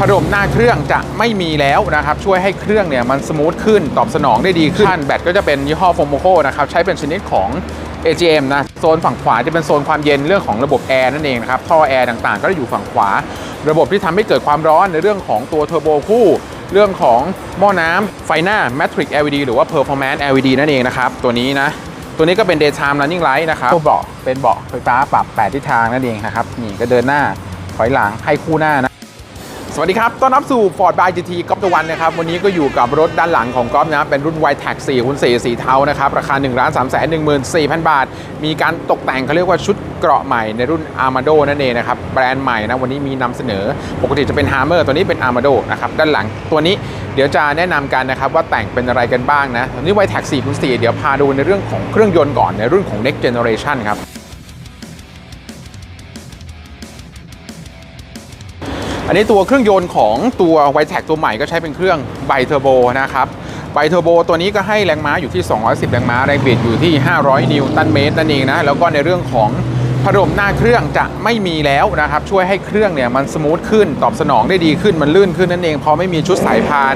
พัดลมหน้าเครื่องจะไม่มีแล้วนะครับช่วยให้เครื่องเนี่ยมันสมูทขึ้นตอบสนองได้ดีขึ้นแบตก็จะเป็นยี่ห้อโฟโมโคนะครับใช้เป็นชนิดของ AGM นะโซนฝั่งขวาจะเป็นโซนความเย็นเรื่องของระบบแอร์นั่นเองนะครับท่อแอร์ต่างๆ ก็จะอยู่ฝั่งขวา ระบบที่ทำให้เกิดความร้อนในเรื่องของตัวเทอร์โบคู่เรื่องของหม้อน้ำไฟหน้า Matrix LED หรือว่า Performance LED นั่นเองนะครับ ตัวนี้นะ ตัวนี้ก็เป็น daytime running light นะครับตัวเบาะเป็นเบาะไฟฟ้าปรับ 8 ทิศทางนั่นเองนะครับ นี่ก็เดินหน้าถอยหลังให้คู่หน้านะ สวัสดีครับ ต้อนรับสู่ Ford by GT ก๊อฟตะวันนะครับ วันนี้ก็อยู่กับรถด้านหลังของก๊อฟนะ เป็นรุ่น y t a x 4คูณ4สีเทานะครับ ราคา 1 3 1 4 0 0 0 บาท มีการตกแต่งเขาเรียกว่าชุดเกราะใหม่ในรุ่น Armado นั่นเองนะครับ แบรนด์ใหม่นะ วันนี้มีนำเสนอ ปกติจะเป็น Hammer ตัวนี้เป็น Armado นะครับ ด้านหลังตัวนี้เดี๋ยวจะแนะนำกันนะครับว่าแต่งเป็นอะไรกันบ้างนะตัวนี้ y t a x 4คูณ4เดี๋ยวพาดูในเรื่องของเครื่องยนต์ก่อนในรุ่นของ next generation ครับ อันนี้ตัวเครื่องยนต์ของตัว y t e c ตัวใหม่ก็ใช้เป็นเครื่องไบเทอร์โบนะครับไบเทอร์โบตัวนี้ก็ให้แรงม้าอยู่ที่ 210 แรงม้าแรงบิดอยู่ที่ 500 นิวตันเมตรนั่นเองนะแล้วก็ในเรื่องของพัดลมหน้าเครื่องจะไม่มีแล้วนะครับ ช่วยให้เครื่องเนี่ยมันสมูทขึ้นตอบสนองได้ดีขึ้นมันลื่นขึ้นนั่นเอง พอไม่มีชุดสายพาน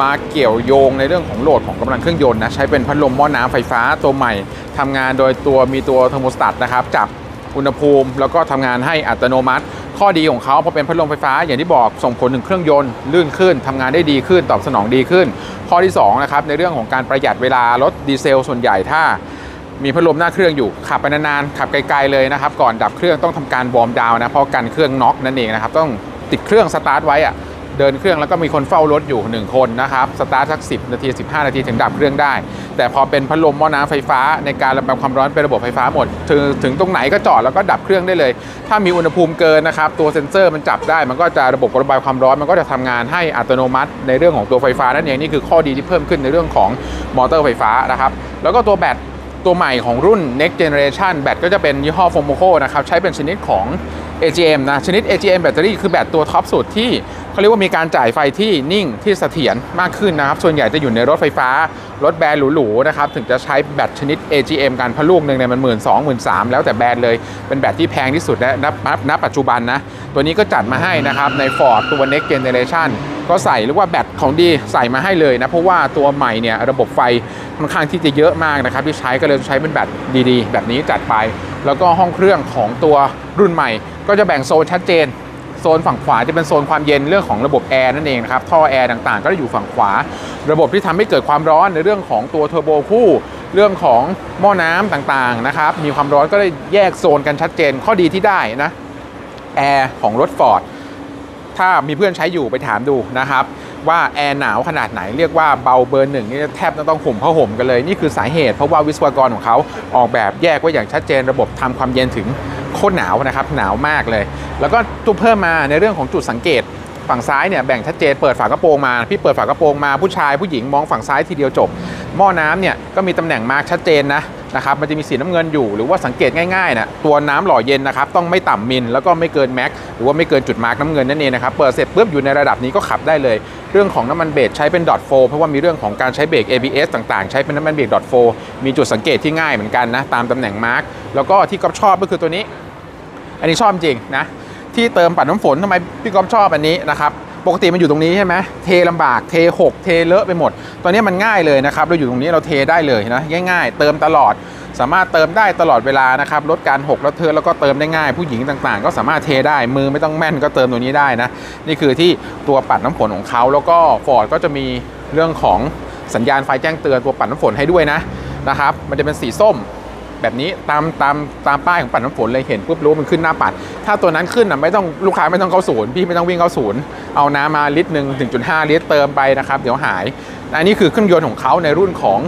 มาเกี่ยวโยงในเรื่องของโหลดของกำลังเครื่องยนต์นะใช้เป็นพัดลมหม้อน้ำไฟฟ้าตัวใหม่ทำงานโดยตัวมีตัวเทอร์โมสตัตนะครับจับอุณหภูมิ แล้วก็ทำงานให้อัตโนมัติ ข้อดีของเขาพอเป็นพัดลมไฟฟ้าอย่างที่บอกส่งผลถึงเครื่องยนต์ลื่นขึ้นทำงานได้ดีขึ้นตอบสนองดีขึ้น ข้อที่2นะครับในเรื่องของการประหยัดเวลารถดีเซล ส่วนใหญ่ถ้ามีพัดลมหน้าเครื่องอยู่ขับไปนานๆขับไกลๆเลยนะครับ ก่อนดับเครื่องต้องทำการวอร์มดาวน์นะเพราะกันเครื่องน็อกนั่นเองนะครับต้องติดเครื่องสตาร์ทไว้อะ เดินเครื่องแล้วก็มีคนเฝ้ารถอยู่ 1 คนนะครับ สตาร์ทสัก 10 นาที 15 นาทีถึงดับเครื่องได้ แต่พอเป็นพัดลมหม้อน้ำไฟฟ้าในการระบายความร้อนเป็นระบบไฟฟ้าหมด ถึงถึงตรงไหนก็จอดแล้วก็ดับเครื่องได้เลย ถ้ามีอุณหภูมิเกินนะครับ ตัวเซ็นเซอร์มันจับได้ มันก็จะระบบระบายความร้อนมันก็จะทำงานให้อัตโนมัติ ในเรื่องของตัวไฟฟ้านั่นเองนี่คือข้อดีที่เพิ่มขึ้นในเรื่องของมอเตอร์ไฟฟ้านะครับแล้วก็ตัวแบตตัวใหม่ของรุ่น next generation แบตก็จะเป็นยี่ห้อ Fomoco นะครับใช้เป็นชนิดของ AGM นะชนิด AGM แบตเตอรี่คือแบตตัวท็อปสุดที่ เขาเรียกว่ามีการจ่ายไฟที่นิ่งที่เสถียรมากขึ้นนะครับ ส่วนใหญ่จะอยู่ในรถไฟฟ้า รถแบรนด์หรูๆนะครับ ถึงจะใช้แบตชนิด AGM กันพะลูกหนึ่งเนี่ยมันหมื่นสองหมื่นสามแล้วแต่แบรนด์เลย เป็นแบตที่แพงที่สุดและณณณปัจจุบันนะ ตัวนี้ก็จัดมาให้นะครับใน Ford ตัว next generation ก็ใส่เรียกว่าแบตของดีใส่มาให้เลยนะ เพราะว่าตัวใหม่เนี่ยระบบไฟค่อนข้างที่จะเยอะมากนะครับ ที่ใช้ก็เลยใช้เป็นแบตดีๆ แบบนี้จัดไป แล้วก็ห้องเครื่องของตัวรุ่นใหม่ ก็จะแบ่งโซนชัดเจน โซนฝั่งขวาจะเป็นโซนความเย็นเรื่องของระบบแอร์นั่นเองนะครับท่อแอร์ต่างๆ ก็จะอยู่ฝั่งขวา ระบบที่ทำให้เกิดความร้อนในเรื่องของตัวเทอร์โบคู่ เรื่องของหม้อน้ำต่างๆนะครับมีความร้อนก็ได้แยกโซนกันชัดเจนข้อดีที่ได้นะแอร์ของรถฟอร์ดถ้ามีเพื่อนใช้อยู่ไปถามดูนะครับ ว่าแอร์หนาวขนาดไหนเรียกว่าเบาเบอร์หนึ่งนี่แทบจะต้องห่มผ้าห่มกันเลย นี่คือสาเหตุเพราะว่าวิศวกรของเขาออกแบบแยกไว้อย่างชัดเจนระบบทำความเย็นถึงโคตรหนาวนะครับหนาวมากเลย แล้วก็ตัวเพิ่มมาในเรื่องของจุดสังเกตฝั่งซ้ายเนี่ยแบ่งชัดเจนเปิดฝากระโปรงมาพี่เปิดฝากระโปรงมาผู้ชายผู้หญิงมองฝั่งซ้ายทีเดียวจบ หม้อน้ำเนี่ยก็มีตำแหน่งมาร์กชัดเจนนะ นะครับมันจะมีสีน้ำเงินอยู่ หรือว่าสังเกตง่ายๆนะตัวน้ำหล่อเย็นนะครับต้องไม่ต่ำมิลแล้วก็ไม่เกินแม็กหรือว่าไม่เกินจุดมาร์กน้ำเงินนั่นเองนะครับเปิดเสร็จปุ๊บอยู่ในระดับนี้ก็ขับได้เลย เรื่องของน้ำมันเบรกใช้เป็นดอทโฟเพราะว่ามีเรื่องของการใช้เบรก ABS ต่างๆ ใช้เป็นน้ำมันเบรกดอทโฟมีจุดสังเกตที่ง่ายเหมือนกันนะตามตำแหน่งมาร์กแล้วก็ที่ก๊อฟชอบก็คือตัวนี้ อันนี้ชอบจริงนะที่เติมปัดน้ำฝนทำไมพี่ก๊อฟชอบอันนี้นะครับ ปกติมันอยู่ตรงนี้ใช่ไหมเทลำบากเทหกเทเลอะไปหมด ตอนนี้มันง่ายเลยนะครับ เราอยู่ตรงนี้เราเทได้เลยนะง่าย ๆ เติมตลอด สามารถเติมได้ตลอดเวลานะครับลดการหกแล้วเธอแล้วก็เติมได้ง่าย ผู้หญิงต่างๆ ก็สามารถเทได้มือไม่ต้องแม่นก็เติมตัวนี้ได้นะ นี่คือที่ตัวปัดน้ำฝนของเขาแล้วก็ฟอร์ดก็จะมีเรื่องของสัญญาณไฟแจ้งเตือนตัวปัดน้ำฝนให้ด้วยนะนะครับ มันจะเป็นสีส้ม แบบนี้ตามตามตามป้ายของปัดน้ำฝนเลยเห็นปุ๊บรู้มันขึ้นหน้าปัด ถ้าตัวนั้นขึ้นอะไม่ต้องลูกค้าไม่ต้องเข้าศูนย์พี่ไม่ต้องวิ่งเข้าศูนย์เอาน้ำมาลิตรหนึ่งถึงจุดห้าลิตรเติมไปนะครับเดี๋ยวหายอันนี้คือเครื่องยนต์ของเขาในรุ่นของ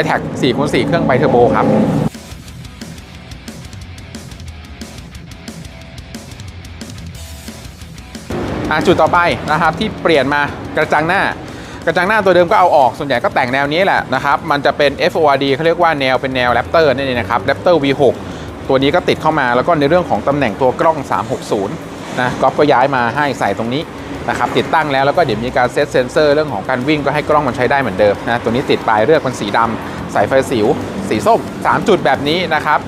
y t e c 4คูณ4เครื่องไบเทอร์โบครับจุดต่อไปนะครับที่เปลี่ยนมากระจังหน้า กระจังหน้าตัวเดิมก็เอาออกส่วนใหญ่ก็แต่งแนวนี้แหละนะครับ มันจะเป็น FORD เขาเรียกว่าแนวเป็นแนว Raptor นั่นเองนะครับ Raptor V6 ตัวนี้ก็ติดเข้ามาแล้วก็ในเรื่องของตำแหน่งตัวกล้อง 360 นะก๊อฟก็ย้ายมาให้ใส่ตรงนี้นะครับติดตั้งแล้วแล้วก็เดี๋ยวมีการเซตเซนเซอร์เรื่องของการวิ่งก็ให้กล้องมันใช้ได้เหมือนเดิมนะตัวนี้ติดปลายเลือกเป็นสีดำใส่ไฟสิว สีส้ม 3 จุดแบบนี้นะครับ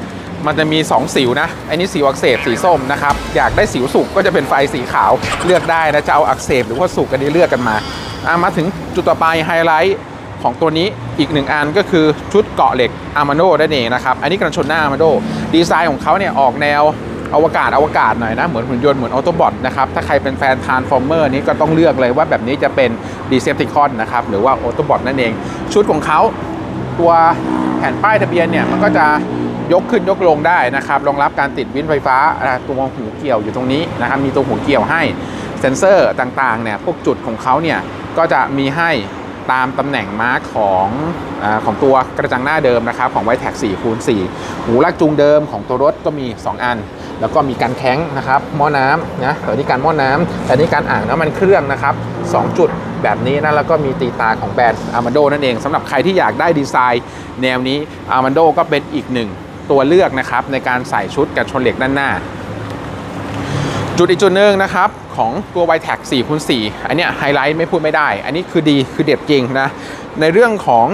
มันจะมี 2 สิวนะอันนี้สิวอักเสบสีส้มนะครับอยากได้สิวสุกก็จะเป็นไฟสีขาวเลือกได้นะจะเอาอักเสบหรือว่าสุกกันนี้เลือกกันมา อะมาถึงจุดต่อไปไฮไลท์ของตัวนี้อีกหนึ่งอันก็คือชุดเกาะเหล็กอาร์มาโนนั่นเองนะครับ อันนี้กันชนหน้าอาร์มาโนดีไซน์ของเขาเนี่ยออกแนวอวกาศอวกาศหน่อยนะ เหมือนหุ่นยนต์เหมือนออโตบอทนะครับ ถ้าใครเป็นแฟนทานฟอร์เมอร์นี้ก็ต้องเลือกเลยว่าแบบนี้จะเป็นดีเซปติคอนนะครับ หรือว่าออโตบอทนั่นเอง ชุดของเขาตัวแผ่นป้ายทะเบียนเนี่ยมันก็จะยกขึ้นยกลงได้นะครับรองรับการติดวินไฟฟ้าอ่าตัวหูเกี่ยวอยู่ตรงนี้นะครับมีตัวหูเกี่ยวให้เซ็นเซอร์ต่างๆเนี่ยพวกจุดของเขาเนี่ย ก็จะมีให้ตามตำแหน่งมาร์กของอของตัวกระจังหน้าเดิมนะครับ ของไวแท็ก4คูณ4หูลากจูงเดิมของตัวรถก็มี 2 อัน แล้วก็มีการแข้งนะครับหม้อน้ำนะแต่นี่การหม้อน้ำแต่นี่การอ่างน้ำมันเครื่องนะครับสองจุดแบบนี้นะแล้วก็มีตีตาของแบรนด์อาร์มาโดนั่นเองสำหรับใครที่อยากได้ดีไซน์ แนวนี้อาร์มาโดก็เป็นอีกหนึ่งตัวเลือกนะครับในการใส่ชุดกันชนเหล็กด้านหน้า จุดอีกจุดหนึ่งนะครับ ของตัว y t a c 4คูณ4อันเนี้ยไฮไลท์ไม่พูดไม่ได้ อันนี้คือดีคือเด็ดจริงนะ ในเรื่องของ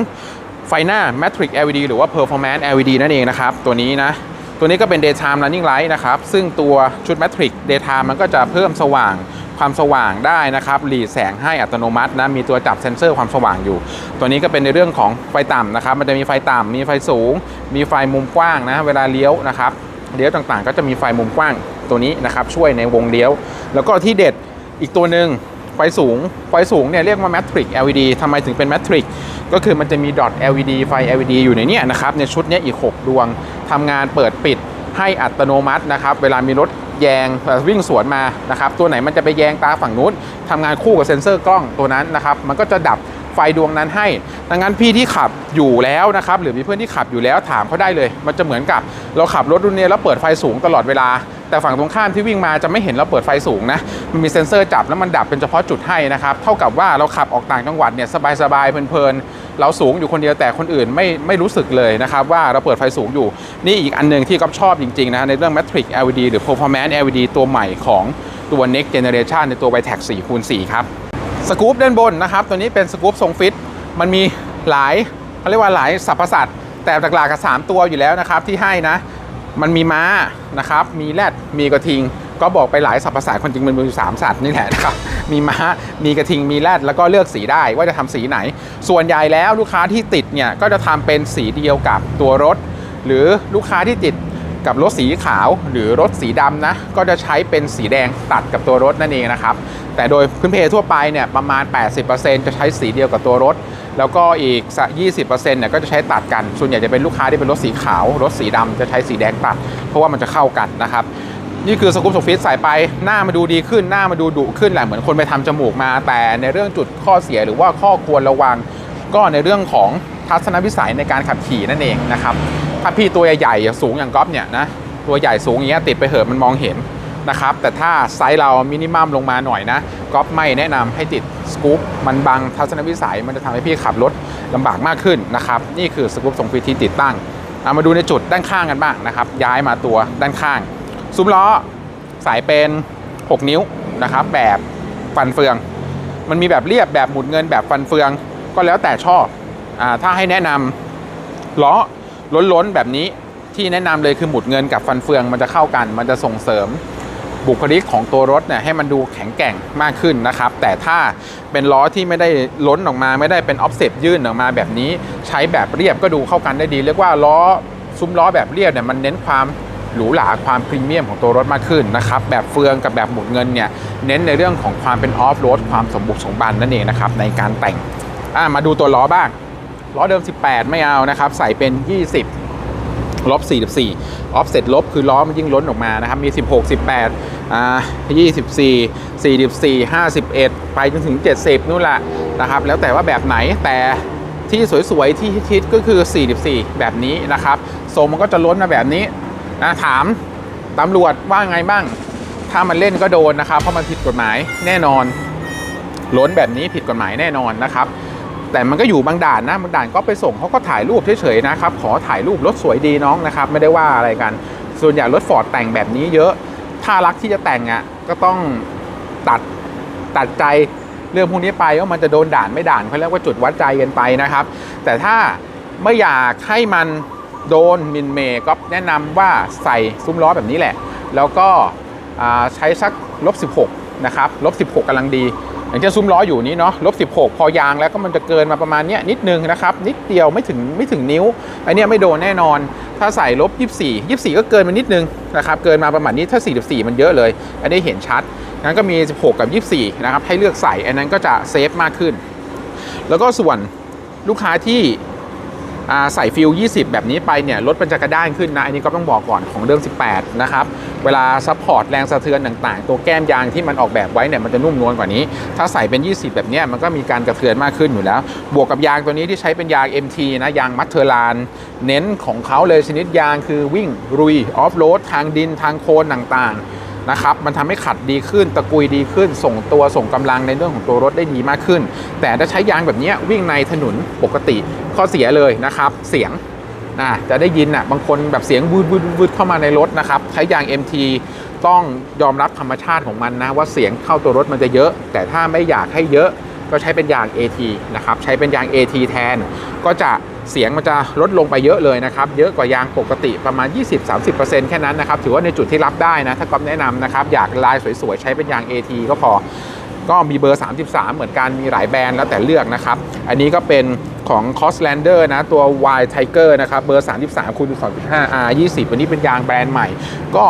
ไฟหน้า Matrix LED หรือว่า Performance LED นั่นเองนะครับ ตัวนี้นะ ตัวนี้ก็เป็น Daytime Running Light นะครับ ซึ่งตัวชุด Matrix Daytime มันก็จะเพิ่มสว่างความสว่างได้นะครับ หลีดแสงให้อัตโนมัตินะ มีตัวจับเซ็นเซอร์ความสว่างอยู่ ตัวนี้ก็เป็นในเรื่องของไฟต่ำนะครับ มันจะมีไฟต่ำ มีไฟสูง มีไฟมุมกว้างนะ เวลาเลี้ยวนะครับ เลี้ยวต่างๆ ก็จะมีไฟมุมกว้าง ตัวนี้นะครับช่วยในวงเลี้ยว แล้วก็ที่เด็ดอีกตัวหนึ่งไฟสูง ไฟสูงเนี่ยเรียกว่า Matrix LED ทำไมถึงเป็น Matrix ก็คือมันจะมีดอท LED ไฟ LED อยู่ในนี้นะครับ ในชุดนี้อีก 6 ดวงทำงานเปิดปิดให้อัตโนมัตินะครับ เวลามีรถแยงวิ่งสวนมานะครับ ตัวไหนมันจะไปแยงตาฝั่งนู้นทำงานคู่กับเซ็นเซอร์กล้องตัวนั้นนะครับ มันก็จะดับไฟดวงนั้นให้ ดังนั้นพี่ที่ขับอยู่แล้วนะครับ หรือมีเพื่อนที่ขับอยู่แล้วถามเขาได้เลย มันจะเหมือนกับเราขับรถรุ่นนี้แล้วเปิดไฟสูงตลอดเวลา แต่ฝั่งตรงข้ามที่วิ่งมาจะไม่เห็นเราเปิดไฟสูงนะมันมีเซ็นเซอร์จับแล้วมันดับเป็นเฉพาะจุดให้นะครับเท่ากับว่าเราขับออกต่างจังหวัดเนี่ยสบายๆเพลินๆเราสูงอยู่คนเดียวแต่คนอื่นไม่ไม่รู้สึกเลยนะครับว่าเราเปิดไฟสูงอยู่ นี่อีกอันหนึ่งที่ก๊อฟชอบจริงๆนะในเรื่อง Matrix LED หรือ Performance LED ตัวใหม่ของตัว Next Generation ในตัว Vitex 4คูณ4ครับสกู๊ปด้านบนนะครับตัวนี้เป็นสกู๊ปทรงฟิตมันมีหลายเขาเรียกว่าหลายสรรพสัตว์แต่หลักๆกับ3ตัวอยู่แล้วนะครับที่ให้นะ มันมีม้านะครับ มีแรดมีกระทิง ก็บอกไปหลายสรรพสัตว์คนจริงมันมีอยู่สามสัตว์นี่แหละนะครับ มีม้า มีกระทิง มีแรดแล้วก็เลือกสีได้ว่าจะทำสีไหน ส่วนใหญ่แล้วลูกค้าที่ติดเนี่ยก็จะทำเป็นสีเดียวกับตัวรถ หรือลูกค้าที่ติด กับรถสีขาวหรือรถสีดำนะ ก็จะใช้เป็นสีแดงตัดกับตัวรถนั่นเองนะครับ แต่โดยพื้นเพทั่วไปเนี่ยประมาณ 80%จะใช้สีเดียวกับตัวรถ แล้วก็อีก 20%เนี่ยก็จะใช้ตัดกัน ส่วนใหญ่จะเป็นลูกค้าที่เป็นรถสีขาว รถสีดำจะใช้สีแดงตัด เพราะว่ามันจะเข้ากันนะครับนี่คือสกู๊ปสฟิตใส่ไปหน้ามาดูดีขึ้นหน้ามาดูดุขึ้นแหละเหมือนคนไปทำจมูกมา แต่ในเรื่องจุดข้อเสียหรือว่าข้อควรระวัง ก็ในเรื่องของทัศนวิสัยในการขับขี่นั่นเองนะครับ ถ้าพี่ตัวใหญ่ๆสูงอย่างก๊อฟเนี่ยนะตัวใหญ่สูงอย่างเงี้ยติดไปเหอะมันมองเห็นนะครับแต่ถ้าไซส์เรามินิมัมลงมาหน่อยนะก๊อฟไม่แนะนำให้ติดสกู๊ปมันบังทัศนวิสัยมันจะทำให้พี่ขับรถลำบากมากขึ้นนะครับนี่คือสกู๊ปทรงฟิตที่ติดตั้งเอามาดูในจุดด้านข้างกันบ้างนะครับย้ายมาตัวด้านข้าง ซุ้มล้อสายเป็น 6 นิ้วนะครับแบบฟันเฟือง มันมีแบบเรียบแบบหมุดเงินแบบฟันเฟือง ก็แล้วแต่ชอบอาถ้าให้แนะนำล้อ ล้นๆแบบนี้ที่แนะนำเลยคือหมุดเงินกับฟันเฟืองมันจะเข้ากัน มันจะส่งเสริมบุคลิกของตัวรถเนี่ยให้มันดูแข็งแกร่งมากขึ้นนะครับ แต่ถ้าเป็นล้อที่ไม่ได้ล้นออกมาไม่ได้เป็นออฟเซ็ตยื่นออกมาแบบนี้ ใช้แบบเรียบก็ดูเข้ากันได้ดี เรียกว่าล้อซุ้มล้อแบบเรียบเนี่ยมันเน้นความหรูหราความพรีเมียมของตัวรถมากขึ้นนะครับ แบบเฟืองกับแบบหมุดเงินเนี่ยเน้นในเรื่องของความเป็นออฟโรดความสมบุกสมบันนั่นเองนะครับในการแต่งมาดูตัวล้อบ้าง ล้อเดิม 18 ไม่เอานะครับ ใส่เป็น 20 ลบ 44 ออฟเซ็ตลบคือล้อมันยิ่งล้นออกมานะครับ มี 16 18อ่า24 44 51 ไปจนถึง 70 นู่นแหละนะครับ แล้วแต่ว่าแบบไหนแต่ที่สวยๆ ที่ฮิตๆก็คือ 44 แบบนี้นะครับทรงมันก็จะล้นมาแบบนี้นะถามตำรวจว่าไงบ้าง ถ้ามันเล่นก็โดนนะครับ เพราะมันผิดกฎหมายแน่นอน ล้นแบบนี้ผิดกฎหมายแน่นอนนะครับ แต่มันก็อยู่บางด่านนะบางด่านก็ไปส่งเขาก็ถ่ายรูปเฉยๆนะครับขอถ่ายรูปรถสวยดีน้องนะครับไม่ได้ว่าอะไรกัน ส่วนใหญ่รถฟอร์ดแต่งแบบนี้เยอะ ถ้ารักที่จะแต่งอะก็ต้องตัดตัดใจเรื่องพวกนี้ไปว่ามันจะโดนด่านไม่ด่านเขาเรียกว่าจุดวัดใจกันไปนะครับ แต่ถ้าไม่อยากให้มันโดนมินเมก็แนะนำว่าใส่ซุ้มล้อแบบนี้แหละ แล้วก็ใช้สักลบ16นะครับลบ16กำลังดี อย่างเช่นซุ้มล้ออยู่นี้เนาะลบ16 พอยางแล้วก็มันจะเกินมาประมาณเนี้ยนิดนึงนะครับ นิดเดียวไม่ถึงไม่ถึงนิ้วอันเนี้ยไม่โดนแน่นอน ถ้าใส่ลบ 24 24 ก็เกินมานิดนึงนะครับเกินมาประมาณนี้ถ้า 44 มันเยอะเลย อันนี้เห็นชัดงั้นก็มี 16 กับ 24 นะครับให้เลือกใส่อันนั้นก็จะเซฟมากขึ้น แล้วก็ส่วนลูกค้าที่ ใส่ฟิล20 แบบนี้ไปเนี่ยรถมันจะกระด้างขึ้นนะ อันนี้ก็ต้องบอกก่อนของเดิม 18 นะครับ เวลาซัพพอร์ตแรงสะเทือนต่างๆ ตัวแก้มยางที่มันออกแบบไว้เนี่ยมันจะนุ่มนวลกว่านี้ ถ้าใส่เป็น 20 แบบนี้มันก็มีการกระเทือนมากขึ้นอยู่แล้ว บวกกับยางตัวนี้ที่ใช้เป็นยาง MT นะยางมัตเทอร์ลาน เน้นของเขาเลยชนิดยางคือวิ่งรุยออฟโรดทางดินทางโคลนต่างๆ นะครับมันทำให้ขัดดีขึ้นตะกุยดีขึ้น ส่งตัวส่งกำลังในเรื่องของตัวรถได้ดีมากขึ้น แต่ถ้าใช้ยางแบบนี้วิ่งในถนนปกติข้อเสียเลยนะครับ เสียงนะจะได้ยินอะบางคนแบบเสียงวืดวืดวืดเข้ามาในรถนะครับ ใช้ยาง MT ต้องยอมรับธรรมชาติของมันนะว่าเสียงเข้าตัวรถมันจะเยอะ แต่ถ้าไม่อยากให้เยอะก็ใช้เป็นยาง AT นะครับใช้เป็นยาง AT แทนก็จะ เสียงมันจะลดลงไปเยอะเลยนะครับ เยอะกว่ายางปกติประมาณ 20-30%แค่นั้นนะครับ ถือว่าในจุดที่รับได้นะ ถ้าก๊อฟแนะนำนะครับ อยากลายสวยๆ ใช้เป็นยาง AT ก็พอ ก็มีเบอร์ 33 เหมือนกัน มีหลายแบรนด์แล้วแต่เลือกนะครับ อันนี้ก็เป็นของ Costlander นะ ตัว Y Tiger นะครับ เบอร์ 33คูณ2.5 R 20อันนี้เป็นยางแบรนด์ใหม่ ก็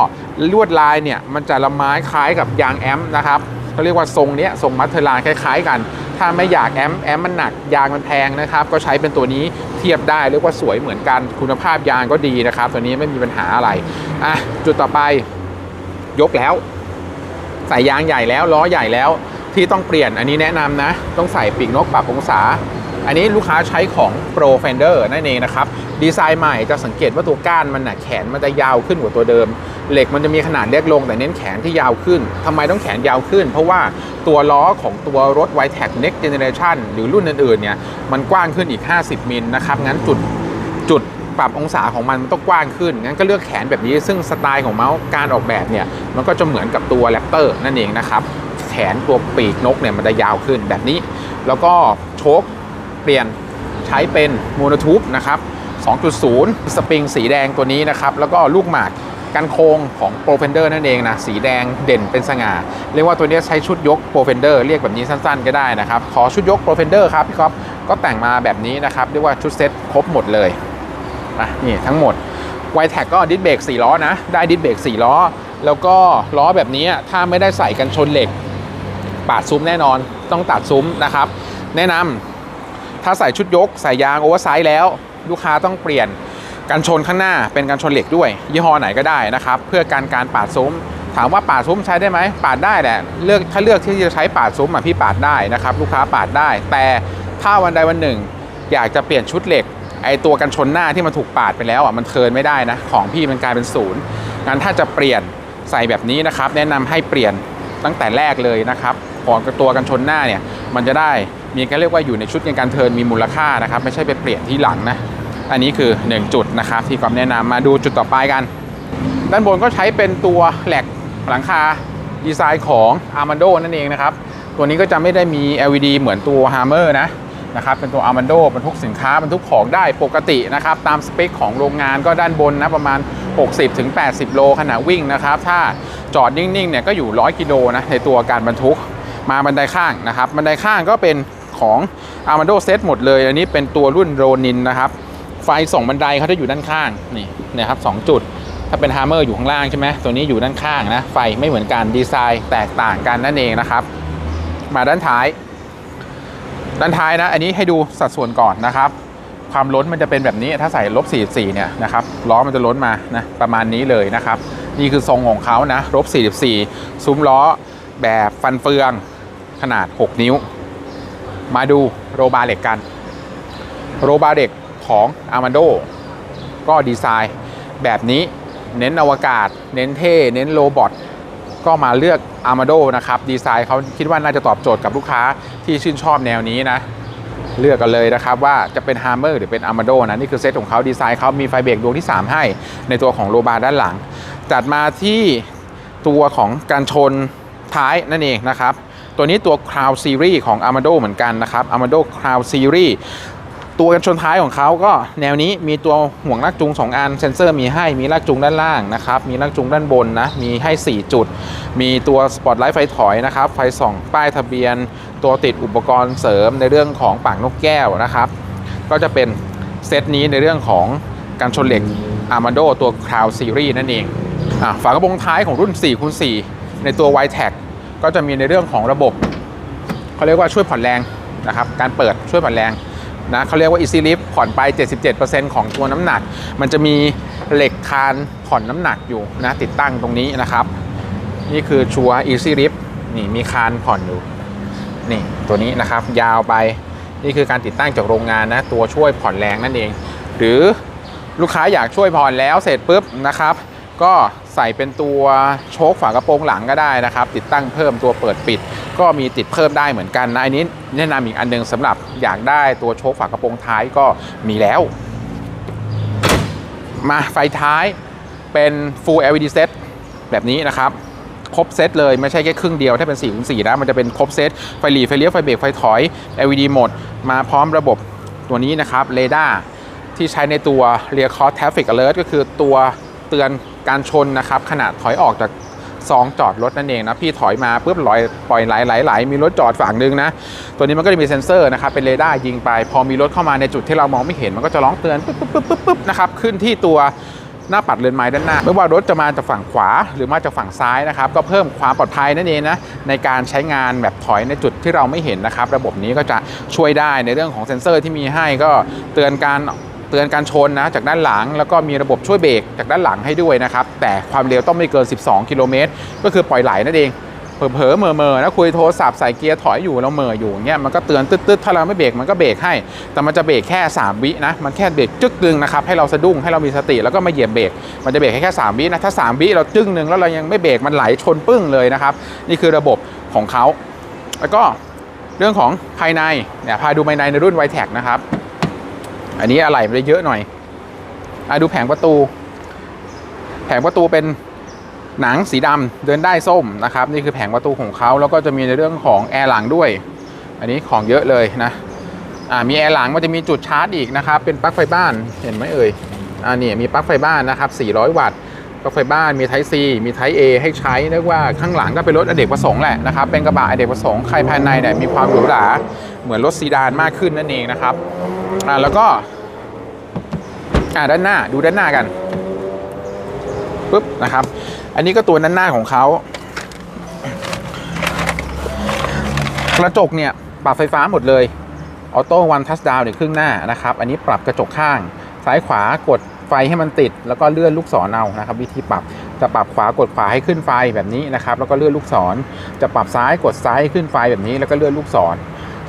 ลวดลายเนี่ยมันจะละไม้คล้ายกับยางแอมป์นะครับเขาเรียกว่าทรงเนี้ยทรงมัตเทอร์ลาคล้ายๆกัน ถ้าไม่อยากแอมแอมมันหนักยางมันแพงนะครับ ก็ใช้เป็นตัวนี้เทียบได้เรียกว่าสวยเหมือนกันคุณภาพยางก็ดีนะครับ ตัวนี้ไม่มีปัญหาอะไรอะจุดต่อไปยกแล้ว ใส่ยางใหญ่แล้วล้อใหญ่แล้วที่ต้องเปลี่ยนอันนี้แนะนำนะ ต้องใส่ปีกนกปรับองศา อันนี้ลูกค้าใช้ของ Pro Fender นั่นเองนะครับดีไซน์ใหม่จะสังเกตว่าตัวก้านมันน่ะแขนมันจะยาวขึ้นกว่าตัวเดิม เหล็กมันจะมีขนาดเล็กลงแต่เน้นแขนที่ยาวขึ้นทำไมต้องแขนยาวขึ้น เพราะว่าตัวล้อของตัวรถ y t e c Next Generation หรือรุ่นอื่นๆเนี่ยมันกว้างขึ้นอีก 50มิลนะครับงั้นจุดจุดปรับองศาของมันมันต้องกว้างขึ้น งั้นก็เลือกแขนแบบนี้ ซึ่งสไตล์ของเมาส์การออกแบบเนี่ย มันก็จะเหมือนกับตัวแรปเตอร์นั่นเองนะครับ แขนตัวปีกนกเนี่ยมันจะยาวขึ้นแบบนี้ แล้วก็โชค เปลี่ยนใช้เป็นโมโนทูบนะครับ 2.0 สปริงสีแดงตัวนี้นะครับ แล้วก็ลูกหมากกันโค้งของ Pro Fender นั่นเองนะสีแดงเด่นเป็นสง่า เรียกว่าตัวนี้ใช้ชุดยก Pro Fender เรียกแบบนี้สั้นๆก็ได้นะครับ ขอชุดยก Pro Fender ครับพี่ครับก็แต่งมาแบบนี้นะครับ เรียกว่าชุดเซ็ตครบหมดเลยนะนี่ทั้งหมดไวแท็กก็ดิสเบรก4ล้อนะ ได้ดิสเบรก4ล้อ แล้วก็ล้อแบบนี้ถ้าไม่ได้ใส่กันชนเหล็ก ปาดซุ้มแน่นอนต้องตัดซุ้มนะครับ แนะนำ ถ้าใส่ชุดยกใส่ยางโอเวอร์ไซส์แล้ว ลูกค้าต้องเปลี่ยนกันชนข้างหน้าเป็นกันชนเหล็กด้วย ยี่ห้อไหนก็ได้นะครับ เพื่อการการปาดซุ้ม ถามว่าปาดซุ้มใช้ได้ไหมปาดได้แหละเลือกถ้าเลือกที่จะใช้ปาดซุ้มอะพี่ปาดได้นะครับ ลูกค้าปาดได้ แต่ถ้าวันใดวันหนึ่ง อยากจะเปลี่ยนชุดเหล็กไอตัวกันชนหน้าที่มันถูกปาดไปแล้วอะมันเทินไม่ได้นะของพี่มันกลายเป็นศูนย์งั้นถ้าจะเปลี่ยนใส่แบบนี้นะครับ แนะนำให้เปลี่ยนตั้งแต่แรกเลยนะครับก่อนตัวกันชนหน้าเนี่ยมันจะได้ มีการเรียกว่าอยู่ในชุดในการเทิร์นมีมูลค่านะครับ ไม่ใช่ไปเปลี่ยนที่หลังนะ อันนี้คือ 1 จุดนะครับ ที่กอมแนะนำมาดูจุดต่อไปกัน ด้านบนก็ใช้เป็นตัวแหลกหลังคาดีไซน์ของ Armando นั่นเองนะครับ ตัวนี้ก็จะไม่ได้มี LED เหมือนตัว Hammer นะนะครับเป็นตัว Armando บรรทุกสินค้าบรรทุกของได้ปกตินะครับตามสเปคของโรงงานก็ด้านบนนะประมาณ 60-80 โลขณะวิ่งนะครับถ้าจอดนิ่งๆเนี่ยก็อยู่ 100 กิโลนะในตัวการบรรทุกมาบันไดข้างนะครับบันไดข้างก็เป็น ของ Armando Set หมดเลย อันนี้เป็นตัวรุ่นโรนินนะครับ ไฟส่งบันไดเขาจะอยู่ด้านข้างนี่นะครับสองจุด ถ้าเป็นฮาร์เมอร์อยู่ข้างล่างใช่ไหมตัวนี้อยู่ด้านข้างนะ ไฟไม่เหมือนกันดีไซน์แตกต่างกันนั่นเองนะครับ มาด้านท้าย ด้านท้ายนะ อันนี้ให้ดูสัดส่วนก่อนนะครับ ความล้นมันจะเป็นแบบนี้ถ้าใส่ลบ44เนี่ยนะครับล้อมันจะล้นมานะประมาณนี้เลยนะครับนี่คือทรงของเขานะลบ44 ซุ้มล้อแบบฟันเฟืองขนาด 6 นิ้ว มาดูโรบาร์เล็กกัน โรบาร์เล็กของ Armando ก็ดีไซน์แบบนี้เน้นอวกาศ เน้นเท่ เน้นโรบอทก็มาเลือก Armado นะครับ ดีไซน์เขาคิดว่าน่าจะตอบโจทย์กับลูกค้าที่ชื่นชอบแนวนี้นะ เลือกกันเลยนะครับว่าจะเป็น Hammer หรือเป็น Armado นะ นี่คือเซตของเขาดีไซน์เขามีไฟเบรกดวงที่ 3 ให้ในตัวของโรบาร์ด้านหลัง จัดมาที่ตัวของการชนท้ายนั่นเองนะครับ ตัวนี้ตัว Crown Series ของ Armado เหมือนกันนะครับ Armado Crown Series ตัวกันชนท้ายของเขาก็แนวนี้มีตัวห่วงลากจูง 2 อันเซนเซอร์มีให้มีลากจูงด้านล่างนะครับ มีลากจูงด้านบนนะมีให้ 4 จุด มีตัวสปอตไลท์ไฟถอยนะครับ ไฟส่องป้ายทะเบียน ตัวติดอุปกรณ์เสริมในเรื่องของปากนกแก้วนะครับ ก็จะเป็นเซตนี้ในเรื่องของการชนเหล็ก Armado ตัว Cloud Series นั่นเองอะฝากระโปรงท้ายของรุ่น4คูณ4ในตัว y t e c ก็จะมีในเรื่องของระบบเขาเรียกว่าช่วยผ่อนแรงนะครับการเปิดช่วยผ่อนแรงนะเขาเรียกว่า Easy Lift ผ่อนไป 77%ของตัวน้ำหนัก มันจะมีเหล็กคานผ่อนน้ำหนักอยู่นะติดตั้งตรงนี้นะครับ นี่คือชัว Easy Lift นี่มีคานผ่อนอยู่นี่ตัวนี้นะครับยาวไปนี่คือการติดตั้งจากโรงงานนะตัวช่วยผ่อนแรงนั่นเอง หรือลูกค้าอยากช่วยผ่อนแล้วเสร็จปุ๊บนะครับ ก็ใส่เป็นตัวโชคฝากระโปรงหลังก็ได้นะครับ ติดตั้งเพิ่มตัวเปิดปิด ก็มีติดเพิ่มได้เหมือนกันนะอันนี้แนะนำอีกอันหนึงสำหรับอยากได้ตัวโชคฝากระโปรงท้ายก็มีแล้ว มาไฟท้ายเป็น Full LED set แบบนี้นะครับครบเซตเลยไม่ใช่แค่ครึ่งเดียว ถ้าเป็น4ี่สี่นะ มันจะเป็นครบเซตไฟหลีไฟเลี้ยวไฟเบรกไฟถอย LED หมด มาพร้อมระบบตัวนี้นะครับเรดาร์ที่ใช้ในตัว Rear Cross Traffic Alert ก็คือตัวเตือน การชนนะครับขณะถอยออกจากซองจอดรถนั่นเองนะพี่ถอยมาปุ๊บลอยปล่อยไหลไหลไหลมีรถจอดฝั่งหนึงนะตัวนี้มันก็จะมีเซ็นเซอร์นะครับเป็นเรดาร์ยิงไป พอมีรถเข้ามาในจุดที่เรามองไม่เห็นมันก็จะร้องเตือนปุ๊บปุ๊บปุ๊บปุ๊บปุ๊บนะครับขึ้นที่ตัวหน้าปัดเลนไม้ด้านหน้า ไม่ว่ารถจะมาจากฝั่งขวาหรือมาจากฝั่งซ้ายนะครับก็เพิ่มความปลอดภัยนั่นเองนะในการใช้งานแบบถอยในจุดที่เราไม่เห็นนะครับ ระบบนี้ก็จะช่วยได้ในเรื่องของเซ็นเซอร์ที่มีให้ก็เตือนการ เตือนการชนนะจากด้านหลัง แล้วก็มีระบบช่วยเบรกจากด้านหลังให้ด้วยนะครับ แต่ความเร็วต้องไม่เกิน 12 กิโลเมตร ก็คือปล่อยไหลนั่นเอง เผลอๆเมื่อๆนะคุยโทรศัพท์ใส่เกียร์ถอยอยู่แล้วเมื่ออยู่เงี้ยมันก็เตือนตึ๊ดๆถ้าเราไม่เบรกมันก็เบรกให้ แต่มันจะเบรกแค่ 3 วินะ มันแค่เบรกจึ๊กนึงนะครับให้เราสะดุ้งให้เรามีสติแล้วก็มาเหยียบเบรกมันจะเบรกแค่แค่3วินะถ้า 3 วิเราจึ้งนึงแล้วเรายังไม่เบรกมันไหลชนปึ้งเลยนะครับนี่คือระบบของเขาแล้วก็เรื่องของภายในเนี่ยพาดูภายในในรุ่น y t e c นะครับ อันนี้อะไรมันจะเยอะหน่อยอะดูแผงประตู แผงประตูเป็นหนังสีดำเดินได้ส้มนะครับ นี่คือแผงประตูของเขาแล้วก็จะมีในเรื่องของแอร์หลังด้วย อันนี้ของเยอะเลยนะอ่ามีแอร์หลังมันจะมีจุดชาร์จอีกนะครับ เป็นปลั๊กไฟบ้านเห็นไหมเอ่ยอ่านี่มีปลั๊กไฟบ้านนะครับ 400 วัตต์ปลั๊กไฟบ้านมีไท C มีไท A ให้ใช้เรียกว่าข้างหลังก็เป็นรถอเนกประสงค์แหละนะครับเป็นกระบะอเนกประสงค์ใครภายในเนี่ยมีความหรูหราเหมือนรถซีดานมากขึ้นนั่นเองนะครับ อ่าแล้วก็ อ่าด้านหน้าดูด้านหน้ากันปุ๊บนะครับ อันนี้ก็ตัวด้านหน้าของเขากระจกเนี่ยปรับไฟฟ้าหมดเลยออโต้วันทัชดาวในครึ่งหน้านะครับ อันนี้ปรับกระจกข้างซ้ายขวากดไฟให้มันติด แล้วก็เลื่อนลูกศรเอานะครับ วิธีปรับจะปรับขวากดขวาให้ขึ้นไฟแบบนี้นะครับ แล้วก็เลื่อนลูกศร จะปรับซ้ายกดซ้ายให้ขึ้นไฟแบบนี้ แล้วก็เลื่อนลูกศร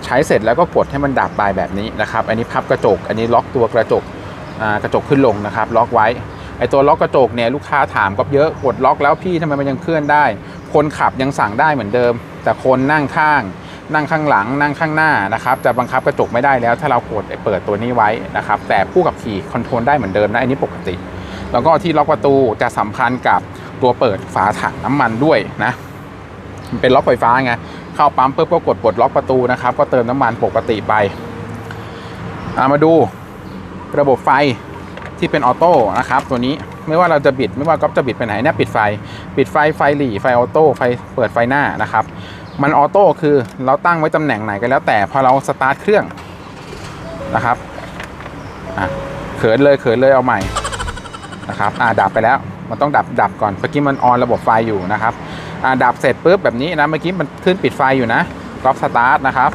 ใช้เสร็จแล้วก็กดให้มันดับไปแบบนี้นะครับ อันนี้พับกระจก อันนี้ล็อกตัวกระจกกระจกขึ้นลงนะครับ ล็อกไว้ไอตัวล็อกกระจกเนี่ยลูกค้าถามก็เยอะกดล็อกแล้วพี่ทำไมมันยังเคลื่อนได้ คนขับยังสั่งได้เหมือนเดิม แต่คนนั่งข้าง นั่งข้างหลัง นั่งข้างหน้านะครับจะบังคับกระจกไม่ได้แล้ว ถ้าเรากดไอเปิดตัวนี้ไว้นะครับ แต่ผู้ขับขี่คอนโทรลได้เหมือนเดิมนะอันนี้ปกติ แล้วก็ที่ล็อกประตูจะสัมพันธ์กับตัวเปิดฝาถังน้ำมันด้วยนะมันเป็นล็อกไฟฟ้าไง เข้าปั๊มเพื่อก็กดปลดล็อกประตูนะครับ ก็เติมน้ำมันปกติไปามาดูระบบไฟที่เป็นออโต้นะครับ ตัวนี้ไม่ว่าเราจะบิดไม่ว่าก๊อฟจะบิดไปไหนเนี่ยปิดไฟ ปิดไฟไฟหลีไฟออโต้ไฟเปิดไฟหน้านะครับ มันออโต้คือเราตั้งไว้ตำแหน่งไหนก็แล้วแต่พอเราสตาร์ทเครื่องนะครับอะเขินเลยเขินเลยเอาใหม่นะครับอ่าดับไปแล้วมันต้องดับดับก่อนเมื่อกี้มันออนระบบไฟอยู่นะครับ ดับเสร็จปุ๊บแบบนี้นะเมื่อกี้มันขึ้นปิดไฟอยู่นะก๊อฟสตาร์ทนะครับ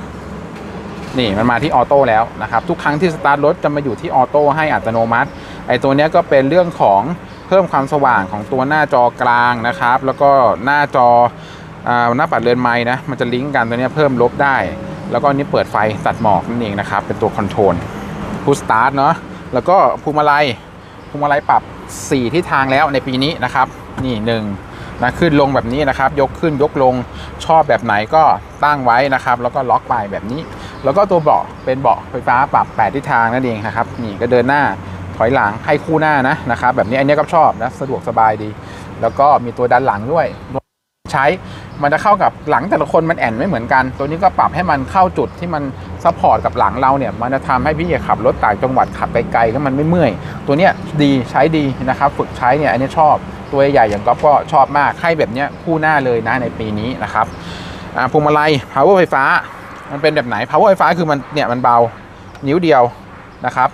นี่มันมาที่ออโต้แล้วนะครับทุกครั้งที่สตาร์ทรถจะมาอยู่ที่ออโต้ให้อัตโนมัติไอตัวนี้ก็เป็นเรื่องของเพิ่มความสว่างของตัวหน้าจอกลางนะครับ แล้วก็หน้าจออหน้าปัดเรือนไม้นะมันจะลิงก์กันตัวนี้เพิ่มลบได้ แล้วก็นี้เปิดไฟตัดหมอกนั่นเองนะครับเป็นตัวคอนโทรลพุชสตาร์ทเนาะแล้วก็พวงมาลัยพวงมาลัยปรับ 4ทิศทางแล้วในปีนี้นะครับนี่ห นะขึ้นลงแบบนี้นะครับ ยกขึ้นยกลงชอบแบบไหนก็ตั้งไว้นะครับ แล้วก็ล็อกไปแบบนี้ แล้วก็ตัวเบาะเป็นเบาะไฟฟ้าปรับ 8 ทิศทางนั่นเองนะครับนี่ก็เดินหน้าถอยหลังให้คู่หน้านะนะครับ แบบนี้อันนี้ก็ชอบนะสะดวกสบายดี แล้วก็มีตัวดันหลังด้วยใช้ มันจะเข้ากับหลังแต่ละคนมันแอนไม่เหมือนกัน ตัวนี้ก็ปรับให้มันเข้าจุดที่มันซัพพอร์ตกับหลังเราเนี่ยมันจะทำให้พี่ขับรถต่างจังหวัดขับไกลๆก็มันไม่เมื่อย ตัวเนี้ยดีใช้ดีนะครับฝึกใช้เนี่ยอันนี้ชอบตัวใหญ่อย่างก๊อฟก็ชอบมากให้แบบเนี้ยคู่หน้าเลยนะในปีนี้นะครับพวงมาลัย power ไฟฟ้า มันเป็นแบบไหน power ไฟฟ้าคือมันเนี่ยมันเบานิ้วเดียวนะครับ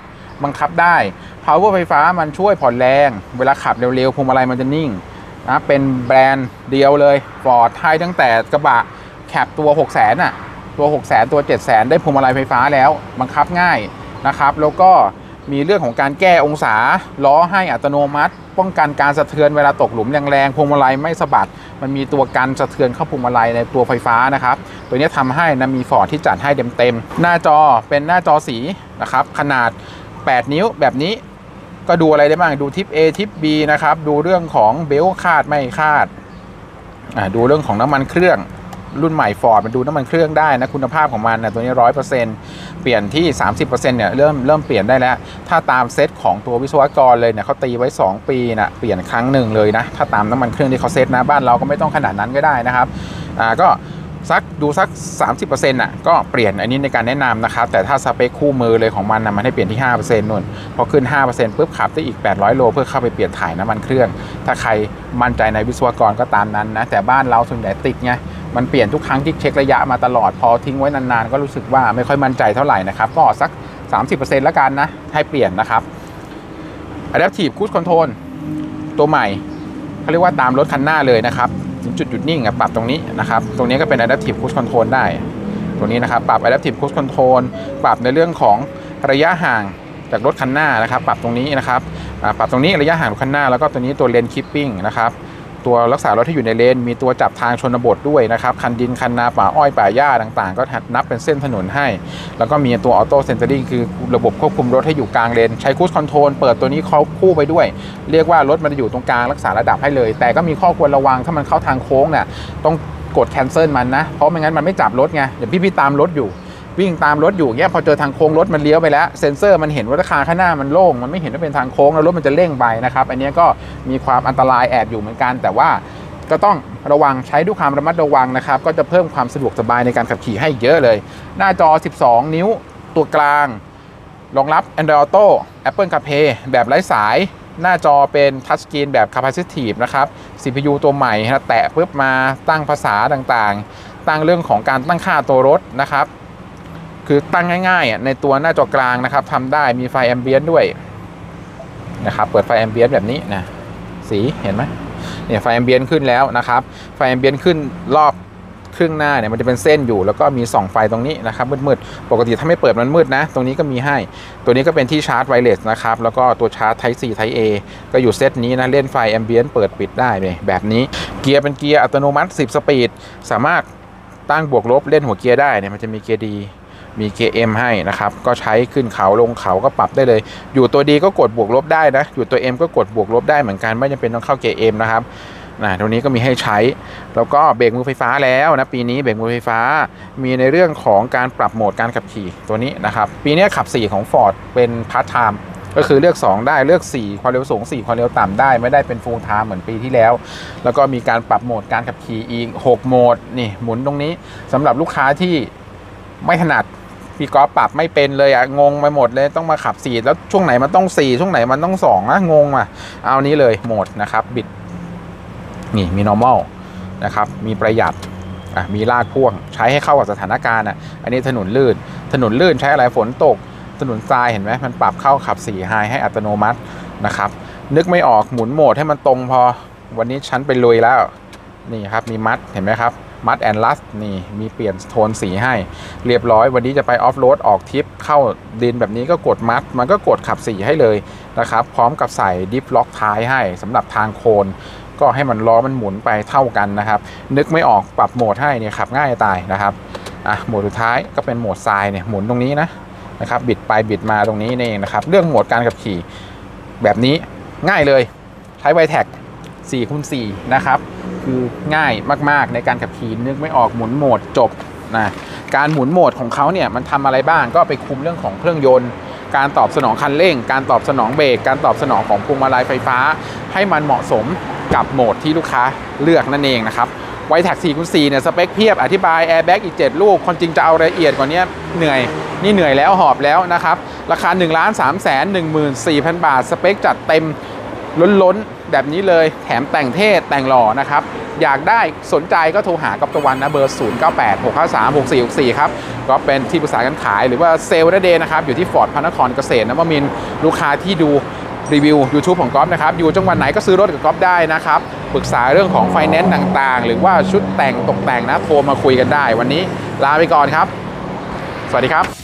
บังคับได้ power ไฟฟ้ามันช่วยผ่อนแรง เวลาขับเร็วๆพวงมาลัยมันจะนิ่ง นะเป็นแบรนด์เดียวเลย Ford ให้ตั้งแต่กระบะแคปตัว 6 0 0 0 0นอะตัว 6 0 0 0 0ตัว 7 0 0 0 0 ได้พวงมาลัยไฟฟ้าแล้วบังคับง่ายนะครับ แล้วก็มีเรื่องของการแก้องศาล้อให้อัตโนมัติ ป้องกันการสะเทือนเวลาตกหลุมแรงๆพวงมาลัยไม่สะบัด มันมีตัวกันสะเทือนเข้าพวงมาลัยในตัวไฟฟ้านะครับ ตัวนี้ทำให้นะมีฟอร์ดที่จัดให้เต็มๆหน้าจอเป็นหน้าจอสีนะครับขนาด 8 นิ้วแบบนี้ ก็ดูอะไรได้บ้างดูทิป A ทิป B นะครับ ดูเรื่องของเบลคาดไม่คาดอ่าดูเรื่องของน้ำมันเครื่องรุ่นใหม่ฟอร์ดมันดูน้ำมันเครื่องได้นะคุณภาพของมันนะตัวนี้ร้อยเปอร์เซ็นต์เปลี่ยนที่ 30%เนี่ยเริ่มเริ่มเปลี่ยนได้แล้ว ถ้าตามเซตของตัววิศวกรเลยเนี่ยเขาตีไว้ 2 ปีนะเปลี่ยนครั้งหนึ่งเลยนะ ถ้าตามน้ำมันเครื่องที่เขาเซตนะบ้านเราก็ไม่ต้องขนาดนั้นก็ได้นะครับอ่าก็ สักดูสัก 30%น่ะก็เปลี่ยนอันนี้ในการแนะนำนะครับ แต่ถ้าสเปคคู่มือเลยของมันนะมันให้เปลี่ยนที่ 5%นู่นพอขึ้น 5%ปุ๊บขับได้อีก 800 โล เพื่อเข้าไปเปลี่ยนถ่ายน้ำมันเครื่อง ถ้าใครมั่นใจในวิศวกรก็ตามนั้นนะ แต่บ้านเราส่วนใหญ่ติดไงมันเปลี่ยนทุกครั้งที่เช็คระยะมาตลอดพอทิ้งไว้นานๆ ก็รู้สึกว่าไม่ค่อยมั่นใจเท่าไหร่นะครับก็สัก 30%แล้วกันนะให้เปลี่ยนนะครับ Adaptive Cruise Control ตัวใหม่เขาเรียกว่าตามรถคันหน้าเลยนะครับ ถึงจุดหยุดนิ่งปรับตรงนี้นะครับ ตรงนี้ก็เป็น Adaptive Cruise Control ได้ตัวนี้นะครับ ปรับ Adaptive Cruise Control ปรับในเรื่องของระยะห่างจากรถคันหน้านะครับ ปรับตรงนี้นะครับ ปรับตรงนี้ระยะห่างรถคันหน้า แล้วก็ตัวนี้ตัวเลนคิปปิ้งนะครับ ตัวรักษารถที่อยู่ในเลน มีตัวจับทางชนบทด้วยนะครับ คันดิน คันนาป่าอ้อยป่าหญ้าต่างๆ ก็นับเป็นเส้นถนนให้ แล้วก็มีตัวออโต้เซนเซอริงคือระบบควบคุมรถให้อยู่กลางเลน ใช้คูสคอนโทรลเปิดตัวนี้เขาคู่ไปด้วย เรียกว่ารถมันจะอยู่ตรงกลางรักษาระดับให้เลย แต่ก็มีข้อควรระวังถ้ามันเข้าทางโค้งเนี่ยต้องกดแคนเซิลมันนะ เพราะไม่งั้นมันไม่จับรถไง เดี๋ยวพี่พี่ๆตามรถอยู่ วิ่งตามรถอยู่เงี้ยพอเจอทางโค้งรถมันเลี้ยวไปแล้วเซ็นเซอร์มันเห็นว่าราคาข้างหน้ามันโล่งมันไม่เห็นว่าเป็นทางโค้งแล้วรถมันจะเร่งไปนะครับอันนี้ก็มีความอันตรายแอบอยู่เหมือนกัน แต่ว่าก็ต้องระวังใช้ด้วยความระมัดระวังนะครับ ก็จะเพิ่มความสะดวกสบายในการขับขี่ให้เยอะเลย หน้าจอ 12 นิ้วตัวกลางรองรับ Android Auto Apple CarPlay แบบไร้สายหน้าจอเป็นทัชสกรีนแบบ Capacitive นะครับ CPU ตัวใหม่นะแตะปุ๊บมาตั้งภาษาต่างๆ ตั้งเรื่องของการตั้งค่าตัวรถนะครับ คือตั้งง่ายๆในตัวหน้าจอกลางนะครับทำได้มีไฟแอมเบียนด้วยนะครับเปิดไฟแอมเบียนแบบนี้นะสีเห็นไหมเนี่ยไฟแอมเบียนขึ้นแล้วนะครับ ไฟแอมเบียนขึ้นรอบครึ่งหน้าเนี่ยมันจะเป็นเส้นอยู่แล้วก็มีส่องไฟตรงนี้นะครับมืดๆปกติถ้าไม่เปิดมันมืดนะ ตรงนี้ก็มีให้ ตัวนี้ก็เป็นที่ชาร์จไวเลสนะครับ แล้วก็ตัวชาร์จ Type C Type A ก็อยู่เซตนี้นะ เล่นไฟแอมเบียนเปิดปิดได้เลยแบบนี้เกียร์เป็นเกียร์อัตโนมัติ 10 สปีด สามารถตั้งบวกลบเล่นหัวเกียร์ได้เนี่ยมันจะมีเกียร์ดี มี KM ให้นะครับ ก็ใช้ขึ้นเขาลงเขาก็ปรับได้เลย อยู่ตัวดีก็กดบวกลบได้นะ อยู่ตัว M ก็กดบวกลบได้เหมือนกัน ไม่จำเป็นต้องเข้า KM นะครับนะตรงนี้ก็มีให้ใช้ แล้วก็เบรกมือไฟฟ้าแล้วนะ ปีนี้เบรกมือไฟฟ้า มีในเรื่องของการปรับโหมดการขับขี่ตัวนี้นะครับ ปีนี้ขับ 4 ของ Ford เป็นพาร์ทไทม์ก็คือเลือก 2 ได้เลือก 4 ความเร็วสูง 4 ความเร็วต่ำได้ ไม่ได้เป็นฟูลไทม์เหมือนปีที่แล้ว แล้วก็มีการปรับโหมดการขับขี่อีก 6 โหมดนี่หมุนตรงนี้สำหรับลูกค้าที่ไม่ถนัด พี่กอล์ฟปรับไม่เป็นเลยอะงงไปหมดเลยต้องมาขับสี่แล้วช่วงไหนมันต้องสี่ช่วงไหนมันต้องสองนะงงอะเอานี้เลยโหมดนะครับบิดนี่มี normal นะครับมีประหยัดอะมีลากพ่วงใช้ให้เข้ากับสถานการณ์อะอันนี้ถนนลื่น ถนนลื่นใช้อะไรฝนตก ถนนทรายเห็นไหมมันปรับเข้าขับ4ไฮให้อัตโนมัตินะครับนึกไม่ออกหมุนโหมดให้มันตรงพอวันนี้ฉันไปลุยแล้วนี่ครับมีมัดเห็นไหมครับ มัดแอนลัสนี่มีเปลี่ยนโทนสีให้ เรียบร้อยวันนี้จะไปออฟโรดออกทริปเข้าดินแบบนี้ก็กดมัด มันก็กดขับสีให้เลยนะครับ พร้อมกับใส่ดิฟล็อกท้ายให้สำหรับทางโคนก็ให้มันล้อมันหมุนไปเท่ากันนะครับ นึกไม่ออกปรับโหมดให้เนี่ยขับง่ายตายนะครับอะโหมดสุดท้ายก็เป็นโหมดทรายเนี่ยหมุนตรงนี้นะนะครับบิดไปบิดมาตรงนี้นี่เองนะครับ เรื่องโหมดการขับขี่แบบนี้ง่ายเลยใช้ไวแท็ก 4คูณ4นะครับ คือง่ายมากๆในการขับขี่นึกไม่ออกหมุนโหมดจบนะการหมุนโหมดของเขาเนี่ยมันทำอะไรบ้างก็ไปคุมเรื่องของเครื่องยนต์ การตอบสนองคันเร่ง การตอบสนองเบรกการตอบสนองของพวงมาลัยไฟฟ้า ให้มันเหมาะสมกับโหมดที่ลูกค้าเลือกนั่นเองนะครับไวแท็ก4คูณ4เนี่ยสเปคเพียบอธิบายแอร์แบ็กอีก 7 ลูกคนจริงจะเอารายละเอียดกว่านี้เหนื่อย นี่เหนื่อยแล้วหอบแล้วนะครับ ราคา 1 3 1 4 0 0 0 บาท สเปคจัดเต็มล้นๆ แบบนี้เลยแถมแต่งเท่แต่งหล่อนะครับ อยากได้สนใจก็โทรหากับตะวันนะเบอร์ 0 9 8 6 5 3 6 4 6 4 ครับ ก็เป็นที่ปรึกษาการขายหรือว่าเซลล์นั่นเองนะครับ อยู่ที่ฟอร์ดพระนครเกษตรนวมินลูกค้าที่ดูรีวิว YouTube ของก๊อฟนะครับ อยู่จังหวัดไหนก็ซื้อรถกับก๊อฟได้นะครับ ปรึกษาเรื่องของไฟแนนซ์ต่างๆ หรือว่าชุดแต่งตกแต่งนะโทรมาคุยกันได้ วันนี้ลาไปก่อนครับ สวัสดีครับ